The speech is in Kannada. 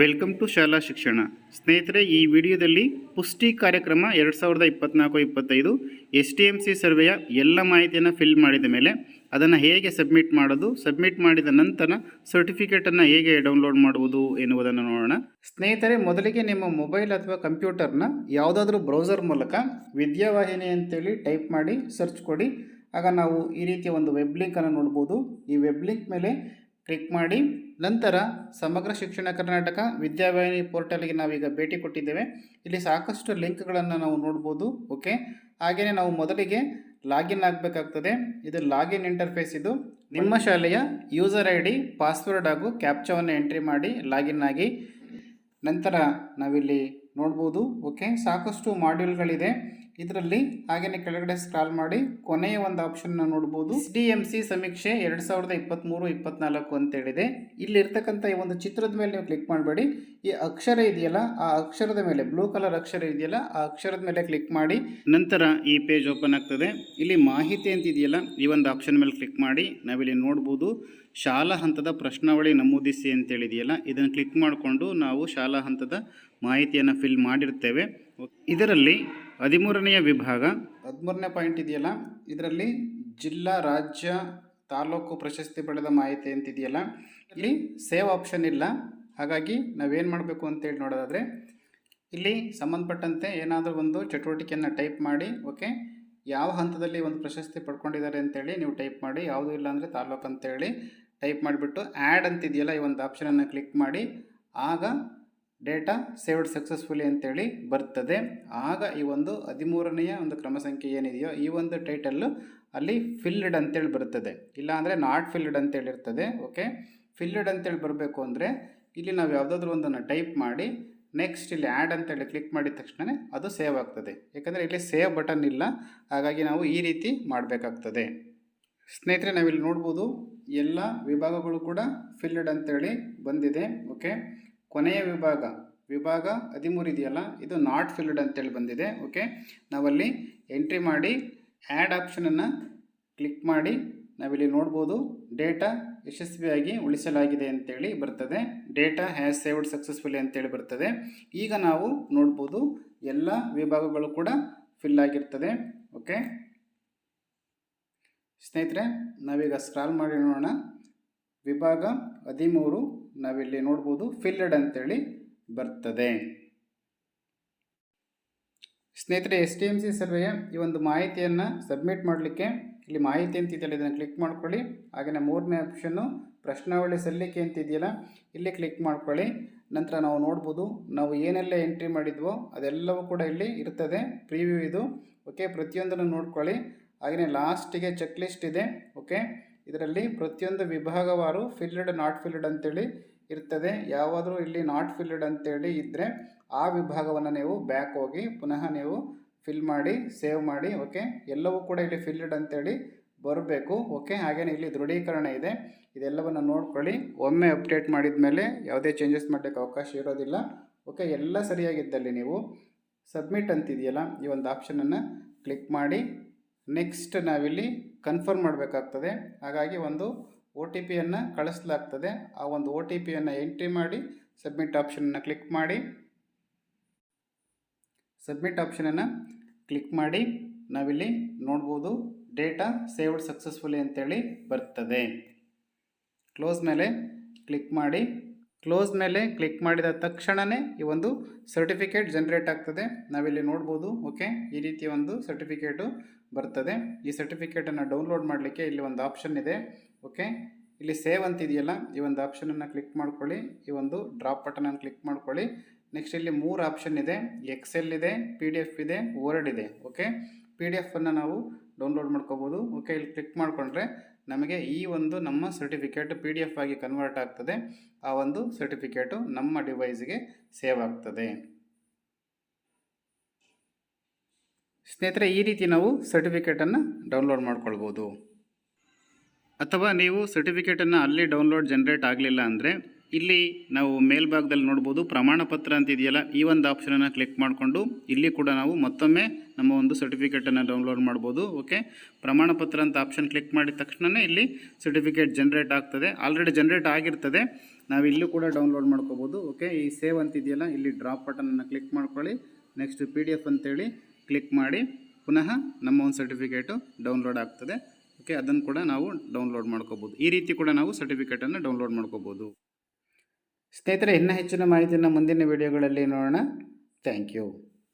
ವೆಲ್ಕಮ್ ಟು ಶಾಲಾ ಶಿಕ್ಷಣ. ಸ್ನೇಹಿತರೆ, ಈ ವಿಡಿಯೋದಲ್ಲಿ ಪುಷ್ಟಿ ಕಾರ್ಯಕ್ರಮ ಎರಡು ಸಾವಿರದ ಇಪ್ಪತ್ನಾಲ್ಕು ಇಪ್ಪತ್ತೈದು ಎಸ್ ಟಿ ಎಂ ಸಿ ಸರ್ವೆಯ ಎಲ್ಲ ಮಾಹಿತಿಯನ್ನು ಫಿಲ್ ಮಾಡಿದ ಮೇಲೆ ಅದನ್ನು ಹೇಗೆ ಸಬ್ಮಿಟ್ ಮಾಡೋದು ಸಬ್ಮಿಟ್ ಮಾಡಿದ ನಂತರ ಸರ್ಟಿಫಿಕೇಟನ್ನು ಹೇಗೆ ಡೌನ್ಲೋಡ್ ಮಾಡುವುದು ಎನ್ನುವುದನ್ನು ನೋಡೋಣ. ಸ್ನೇಹಿತರೆ, ಮೊದಲಿಗೆ ನಿಮ್ಮ ಮೊಬೈಲ್ ಅಥವಾ ಕಂಪ್ಯೂಟರ್ನ ಯಾವುದಾದ್ರೂ ಬ್ರೌಸರ್ ಮೂಲಕ ವಿದ್ಯಾವಾಹಿನಿ ಅಂತೇಳಿ ಟೈಪ್ ಮಾಡಿ ಸರ್ಚ್ ಕೊಡಿ. ಆಗ ನಾವು ಈ ರೀತಿಯ ಒಂದು ವೆಬ್ ಲಿಂಕನ್ನು ನೋಡ್ಬೋದು. ಈ ವೆಬ್ ಲಿಂಕ್ ಮೇಲೆ ಕ್ಲಿಕ್ ಮಾಡಿ ನಂತರ ಸಮಗ್ರ ಶಿಕ್ಷಣ ಕರ್ನಾಟಕ ವಿದ್ಯಾವಾಹಿನಿ ಪೋರ್ಟಲ್ಗೆ ನಾವೀಗ ಭೇಟಿ ಕೊಟ್ಟಿದ್ದೇವೆ. ಇಲ್ಲಿ ಸಾಕಷ್ಟು ಲಿಂಕ್ಗಳನ್ನು ನಾವು ನೋಡ್ಬೋದು, ಓಕೆ? ಹಾಗೆಯೇ ನಾವು ಮೊದಲಿಗೆ ಲಾಗಿನ್ ಆಗಬೇಕಾಗ್ತದೆ. ಇದು ಲಾಗಿನ್ ಇಂಟರ್ಫೇಸ್ ಇದು. ನಿಮ್ಮ ಶಾಲೆಯ ಯೂಸರ್ ಐ ಡಿ ಪಾಸ್ವರ್ಡ್ ಹಾಗೂ ಕ್ಯಾಪ್ಚಾವನ್ನು ಎಂಟ್ರಿ ಮಾಡಿ ಲಾಗಿನ್ ಆಗಿ. ನಂತರ ನಾವಿಲ್ಲಿ ನೋಡ್ಬೋದು, ಓಕೆ? ಸಾಕಷ್ಟು ಮಾಡ್ಯೂಲ್ಗಳಿದೆ. ಇದರಲ್ಲಿ ಹಾಗೆಯೇ ಕೆಳಗಡೆ ಸ್ಕ್ರಾಲ್ ಮಾಡಿ, ಕೊನೆಯ ಒಂದು ಆಪ್ಷನ್ನ ನೋಡ್ಬೋದು. ಎಸ್ ಡಿ ಎಂ ಸಿ ಸಮೀಕ್ಷೆ ಎರಡು ಸಾವಿರದ ಇಪ್ಪತ್ತ್ಮೂರು ಇಪ್ಪತ್ನಾಲ್ಕು ಅಂತೇಳಿದೆ ಇಲ್ಲಿರ್ತಕ್ಕಂಥ ಈ ಒಂದು ಚಿತ್ರದ ಮೇಲೆ ನೀವು ಕ್ಲಿಕ್ ಮಾಡಬೇಡಿ. ಈ ಅಕ್ಷರ ಇದೆಯಲ್ಲ, ಆ ಅಕ್ಷರದ ಮೇಲೆ ಬ್ಲೂ ಕಲರ್ ಅಕ್ಷರ ಇದೆಯಲ್ಲ, ಆ ಅಕ್ಷರದ ಮೇಲೆ ಕ್ಲಿಕ್ ಮಾಡಿ. ನಂತರ ಈ ಪೇಜ್ ಓಪನ್ ಆಗ್ತದೆ. ಇಲ್ಲಿ ಮಾಹಿತಿ ಅಂತ ಇದೆಯಲ್ಲ, ಈ ಒಂದು ಆಪ್ಷನ್ ಮೇಲೆ ಕ್ಲಿಕ್ ಮಾಡಿ. ನಾವಿಲ್ಲಿ ನೋಡ್ಬೋದು, ಶಾಲಾ ಹಂತದ ಪ್ರಶ್ನಾವಳಿ ನಮೂದಿಸಿ ಅಂತೇಳಿದೆಯಲ್ಲ ಇದನ್ನು ಕ್ಲಿಕ್ ಮಾಡಿಕೊಂಡು ನಾವು ಶಾಲಾ ಹಂತದ ಮಾಹಿತಿಯನ್ನು ಫಿಲ್ ಮಾಡಿರ್ತೇವೆ. ಇದರಲ್ಲಿ ಹದಿಮೂರನೆಯ ವಿಭಾಗ. ಹದಿಮೂರನೇ ಪಾಯಿಂಟ್ ಇದೆಯಲ್ಲ? ಇದರಲ್ಲಿ ಜಿಲ್ಲಾ, ರಾಜ್ಯ, ತಾಲೂಕು ಪ್ರಶಸ್ತಿ ಪಡೆದ ಮಾಹಿತಿ ಅಂತಿದೆಯಲ್ಲ? ಇಲ್ಲಿ ಸೇವ್ ಆಪ್ಷನ್ ಇಲ್ಲ. ಹಾಗಾಗಿ ನಾವೇನು ಮಾಡಬೇಕು ಅಂತೇಳಿ ನೋಡೋದಾದರೆ, ಇಲ್ಲಿ ಸಂಬಂಧಪಟ್ಟಂತೆ ಏನಾದರೂ ಒಂದು ಚಟುವಟಿಕೆಯನ್ನು ಟೈಪ್ ಮಾಡಿ ಓಕೆ ಯಾವ ಹಂತದಲ್ಲಿ ಒಂದು ಪ್ರಶಸ್ತಿ ಪಡ್ಕೊಂಡಿದ್ದಾರೆ ಅಂತೇಳಿ ನೀವು ಟೈಪ್ ಮಾಡಿ, ಯಾವುದೂ ಇಲ್ಲ ಅಂದರೆ ತಾಲೂಕು ಅಂತೇಳಿ ಟೈಪ್ ಮಾಡಿಬಿಟ್ಟು ಆ್ಯಡ್ ಅಂತಿದೆಯಲ್ಲ ಈ ಒಂದು ಆಪ್ಷನನ್ನು ಕ್ಲಿಕ್ ಮಾಡಿ, ಆಗ ಡೇಟಾ ಸೇವ್ಡ್ ಸಕ್ಸಸ್ಫುಲಿ ಅಂತೇಳಿ ಬರ್ತದೆ. ಆಗ ಈ ಒಂದು ಹದಿಮೂರನೆಯ ಒಂದು ಕ್ರಮ ಸಂಖ್ಯೆ ಏನಿದೆಯೋ ಈ ಒಂದು ಟೈಟಲ್ಲು ಅಲ್ಲಿ ಫಿಲ್ಡ್ ಅಂತೇಳಿ ಬರ್ತದೆ. ಇಲ್ಲ ಅಂದರೆ ನಾಟ್ ಫಿಲ್ಡ್ ಅಂತೇಳಿ ಇರ್ತದೆ. ಓಕೆ ಫಿಲ್ಡ್ ಅಂತೇಳಿ ಬರಬೇಕು ಅಂದರೆ ಇಲ್ಲಿ ನಾವು ಯಾವುದಾದ್ರೂ ಒಂದನ್ನು ಟೈಪ್ ಮಾಡಿ ನೆಕ್ಸ್ಟ್ ಇಲ್ಲಿ ಆ್ಯಡ್ ಅಂತೇಳಿ ಕ್ಲಿಕ್ ಮಾಡಿದ ತಕ್ಷಣ ಅದು ಸೇವ್ ಆಗ್ತದೆ. ಯಾಕಂದರೆ ಇಲ್ಲಿ ಸೇವ್ ಬಟನ್ ಇಲ್ಲ. ಹಾಗಾಗಿ ನಾವು ಈ ರೀತಿ ಮಾಡಬೇಕಾಗ್ತದೆ. ಸ್ನೇಹಿತರೆ, ನಾವಿಲ್ಲಿ ನೋಡ್ಬೋದು ಎಲ್ಲ ವಿಭಾಗಗಳು ಕೂಡ ಫಿಲ್ಡ್ ಅಂತೇಳಿ ಬಂದಿದೆ. ಓಕೆ ಕೊನೆಯ ವಿಭಾಗ ವಿಭಾಗ ಹದಿಮೂರು ಇದೆಯಲ್ಲ, ಇದು ನಾಟ್ ಫಿಲ್ಡ್ ಅಂತೇಳಿ ಬಂದಿದೆ ಓಕೆ ನಾವಲ್ಲಿ ಎಂಟ್ರಿ ಮಾಡಿ ಆ್ಯಡ್ ಆಪ್ಷನನ್ನು ಕ್ಲಿಕ್ ಮಾಡಿ, ನಾವಿಲ್ಲಿ ನೋಡ್ಬೋದು ಡೇಟಾ ಯಶಸ್ವಿಯಾಗಿ ಉಳಿಸಲಾಗಿದೆ ಅಂತೇಳಿ ಬರ್ತದೆ ಡೇಟಾ ಹ್ಯಾಸ್ ಸೇವ್ಡ್ ಸಕ್ಸಸ್ಫುಲಿ ಅಂತೇಳಿ ಬರ್ತದೆ. ಈಗ ನಾವು ನೋಡ್ಬೋದು, ಎಲ್ಲ ವಿಭಾಗಗಳು ಕೂಡ ಫಿಲ್ ಆಗಿರ್ತದೆ ಓಕೆ ಸ್ನೇಹಿತರೆ, ನಾವೀಗ ಸ್ಕ್ರಾಲ್ ಮಾಡಿ ನೋಡೋಣ. ವಿಭಾಗ ಹದಿಮೂರು ನಾವಿಲ್ಲಿ ನೋಡ್ಬೋದು ಫಿಲ್ಡ್ ಅಂತೇಳಿ ಬರ್ತದೆ. ಸ್ನೇಹಿತರೆ, ಎಸ್ ಟಿ ಎಂ ಸಿ ಸರ್ವೆಯ ಈ ಒಂದು ಮಾಹಿತಿಯನ್ನು ಸಬ್ಮಿಟ್ ಮಾಡಲಿಕ್ಕೆ, ಇಲ್ಲಿ ಮಾಹಿತಿ ಅಂತ ಇದೆಯಲ್ಲ, ಇದನ್ನು ಕ್ಲಿಕ್ ಮಾಡ್ಕೊಳ್ಳಿ. ಹಾಗೆಯೇ ಮೂರನೇ ಆಪ್ಷನ್ನು ಪ್ರಶ್ನಾವಳಿ ಸಲ್ಲಿಕೆ ಅಂತ ಇದೆಯಲ್ಲ, ಇಲ್ಲಿ ಕ್ಲಿಕ್ ಮಾಡ್ಕೊಳ್ಳಿ. ನಂತರ ನಾವು ನೋಡ್ಬೋದು, ನಾವು ಏನೆಲ್ಲ ಎಂಟ್ರಿ ಮಾಡಿದ್ವೋ, ಅದೆಲ್ಲವೂ ಕೂಡ ಇಲ್ಲಿ ಇರ್ತದೆ ಪ್ರಿವ್ಯೂ ಇದು. ಓಕೆ ಪ್ರತಿಯೊಂದನ್ನು ನೋಡ್ಕೊಳ್ಳಿ. ಹಾಗೆಯೇ ಲಾಸ್ಟಿಗೆ ಚೆಕ್ ಲಿಸ್ಟ್ ಇದೆ ಓಕೆ ಇದರಲ್ಲಿ ಪ್ರತಿಯೊಂದು ವಿಭಾಗವಾರು ಫಿಲ್ಡ್ ನಾಟ್ ಫಿಲ್ಡ್ ಅಂತೇಳಿ ಇರ್ತದೆ. ಯಾವಾದರೂ ಇಲ್ಲಿ ನಾಟ್ ಫಿಲ್ಡ್ ಅಂತೇಳಿ ಇದ್ದರೆ ಆ ವಿಭಾಗವನ್ನು ನೀವು ಬ್ಯಾಕ್ ಹೋಗಿ ಪುನಃ ನೀವು ಫಿಲ್ ಮಾಡಿ ಸೇವ್ ಮಾಡಿ ಓಕೆ ಎಲ್ಲವೂ ಕೂಡ ಇಲ್ಲಿ ಫಿಲ್ಡ್ ಅಂತೇಳಿ ಬರಬೇಕು ಓಕೆ ಹಾಗೆಯೇ ಇಲ್ಲಿ ದೃಢೀಕರಣ ಇದೆ. ಇದೆಲ್ಲವನ್ನು ನೋಡ್ಕೊಳ್ಳಿ. ಒಮ್ಮೆ ಅಪ್ಡೇಟ್ ಮಾಡಿದ ಮೇಲೆ ಯಾವುದೇ ಚೇಂಜಸ್ ಮಾಡಲಿಕ್ಕೆ ಅವಕಾಶ ಇರೋದಿಲ್ಲ ಓಕೆ ಎಲ್ಲ ಸರಿಯಾಗಿದ್ದಲ್ಲಿ ನೀವು ಸಬ್ಮಿಟ್ ಅಂತಿದೆಯಲ್ಲ, ಈ ಒಂದು ಆಪ್ಷನನ್ನು ಕ್ಲಿಕ್ ಮಾಡಿ ನೆಕ್ಸ್ಟ್ ನಾವಿಲ್ಲಿ ಕನ್ಫರ್ಮ್ ಮಾಡಬೇಕಾಗ್ತದೆ. ಹಾಗಾಗಿ ಒಂದು ಒ ಟಿ ಪಿಯನ್ನು ಕಳಿಸ್ಲಾಗ್ತದೆ. ಆ ಒಂದು ಒ ಟಿ ಪಿಯನ್ನು ಎಂಟ್ರಿ ಮಾಡಿ ಸಬ್ಮಿಟ್ ಆಪ್ಷನನ್ನು ಕ್ಲಿಕ್ ಮಾಡಿ. ಸಬ್ಮಿಟ್ ಆಪ್ಷನನ್ನು ಕ್ಲಿಕ್ ಮಾಡಿ. ನಾವಿಲ್ಲಿ ನೋಡ್ಬೋದು ಡೇಟಾ ಸೇವ್ಡ್ ಸಕ್ಸಸ್ಫುಲಿ ಅಂತೇಳಿ ಬರ್ತದೆ. ಕ್ಲೋಸ್ ಮೇಲೆ ಕ್ಲಿಕ್ ಮಾಡಿ. ಕ್ಲೋಸ್ ಮೇಲೆ ಕ್ಲಿಕ್ ಮಾಡಿದ ತಕ್ಷಣವೇ ಈ ಒಂದು ಸರ್ಟಿಫಿಕೇಟ್ ಜನ್ರೇಟ್ ಆಗ್ತದೆ. ನಾವಿಲ್ಲಿ ನೋಡ್ಬೋದು ಓಕೆ ಈ ರೀತಿಯ ಒಂದು ಸರ್ಟಿಫಿಕೇಟು ಬರ್ತದೆ. ಈ ಸರ್ಟಿಫಿಕೇಟನ್ನು ಡೌನ್ಲೋಡ್ ಮಾಡಲಿಕ್ಕೆ ಇಲ್ಲಿ ಒಂದು ಆಪ್ಷನ್ ಇದೆ. ಓಕೆ ಇಲ್ಲಿ ಸೇವ್ ಅಂತಿದೆಯಲ್ಲ, ಈ ಒಂದು ಆಪ್ಷನನ್ನು ಕ್ಲಿಕ್ ಮಾಡ್ಕೊಳ್ಳಿ. ಈ ಒಂದು ಡ್ರಾಪ್ ಬಟನನ್ನು ಕ್ಲಿಕ್ ಮಾಡ್ಕೊಳ್ಳಿ. ನೆಕ್ಸ್ಟ್ ಇಲ್ಲಿ ಮೂರು ಆಪ್ಷನ್ ಇದೆ. ಎಕ್ಸೆಲ್ ಇದೆ ಪಿ ಡಿ ಎಫ್ ಇದೆ ವರ್ಡ್ ಇದೆ. ಓಕೆ ಪಿ ಡಿ ಎಫನ್ನು ನಾವು ಡೌನ್ಲೋಡ್ ಮಾಡ್ಕೋಬೋದು. ಓಕೆ ಇಲ್ಲಿ ಕ್ಲಿಕ್ ಮಾಡಿಕೊಂಡ್ರೆ ನಮಗೆ ಈ ಒಂದು ನಮ್ಮ ಸರ್ಟಿಫಿಕೇಟ್ ಪಿ ಡಿ ಎಫ್ ಆಗಿ ಕನ್ವರ್ಟ್ ಆಗ್ತದೆ. ಆ ಒಂದು ಸರ್ಟಿಫಿಕೇಟು ನಮ್ಮ ಡಿವೈಸ್ಗೆ ಸೇವ್ ಆಗ್ತದೆ. ಸ್ನೇಹಿತರೆ, ಈ ರೀತಿ ನಾವು ಸರ್ಟಿಫಿಕೇಟನ್ನು ಡೌನ್ಲೋಡ್ ಮಾಡ್ಕೊಳ್ಬೋದು. ಅಥವಾ ನೀವು ಸರ್ಟಿಫಿಕೇಟನ್ನು ಅಲ್ಲಿ ಡೌನ್ಲೋಡ್ ಜನ್ರೇಟ್ ಆಗಲಿಲ್ಲ ಅಂದರೆ, ಇಲ್ಲಿ ನಾವು ಮೇಲ್ಭಾಗದಲ್ಲಿ ನೋಡ್ಬೋದು ಪ್ರಮಾಣ ಪತ್ರ ಅಂತ ಇದೆಯಲ್ಲ ಈ ಒಂದು ಆಪ್ಷನನ್ನು ಕ್ಲಿಕ್ ಮಾಡಿಕೊಂಡು ಇಲ್ಲಿ ಕೂಡ ನಾವು ಮತ್ತೊಮ್ಮೆ ನಮ್ಮ ಒಂದು ಸರ್ಟಿಫಿಕೇಟನ್ನು ಡೌನ್ಲೋಡ್ ಮಾಡ್ಬೋದು ಓಕೆ ಪ್ರಮಾಣ ಪತ್ರ ಅಂತ ಆಪ್ಷನ್ ಕ್ಲಿಕ್ ಮಾಡಿದ ತಕ್ಷಣವೇ ಇಲ್ಲಿ ಸರ್ಟಿಫಿಕೇಟ್ ಜನ್ರೇಟ್ ಆಗ್ತದೆ. ಆಲ್ರೆಡಿ ಜನ್ರೇಟ್ ಆಗಿರ್ತದೆ. ನಾವು ಇಲ್ಲೂ ಕೂಡ ಡೌನ್ಲೋಡ್ ಮಾಡ್ಕೋಬೋದು ಓಕೆ ಈ ಸೇವ್ ಅಂತಿದೆಯಲ್ಲ, ಇಲ್ಲಿ ಡ್ರಾಪ್ ಬಟನನ್ನು ಕ್ಲಿಕ್ ಮಾಡ್ಕೊಳ್ಳಿ. ನೆಕ್ಸ್ಟ್ ಪಿ ಡಿ ಎಫ್ ಅಂತೇಳಿ. ಕ್ಲಿಕ್ ಮಾಡಿ, ಪುನಃ ನಮ್ಮ ಒಂದು ಸರ್ಟಿಫಿಕೇಟು ಡೌನ್ಲೋಡ್ ಆಗ್ತದೆ. ಓಕೆ ಅದನ್ನು ಕೂಡ ನಾವು ಡೌನ್ಲೋಡ್ ಮಾಡ್ಕೋಬೋದು. ಈ ರೀತಿ ಕೂಡ ನಾವು ಸರ್ಟಿಫಿಕೇಟನ್ನು ಡೌನ್ಲೋಡ್ ಮಾಡ್ಕೋಬೋದು. ಸ್ನೇಹಿತರೆ, ಇನ್ನೂ ಹೆಚ್ಚಿನ ಮಾಹಿತಿಯನ್ನು ಮುಂದಿನ ವಿಡಿಯೋಗಳಲ್ಲಿ ನೋಡೋಣ. Thank you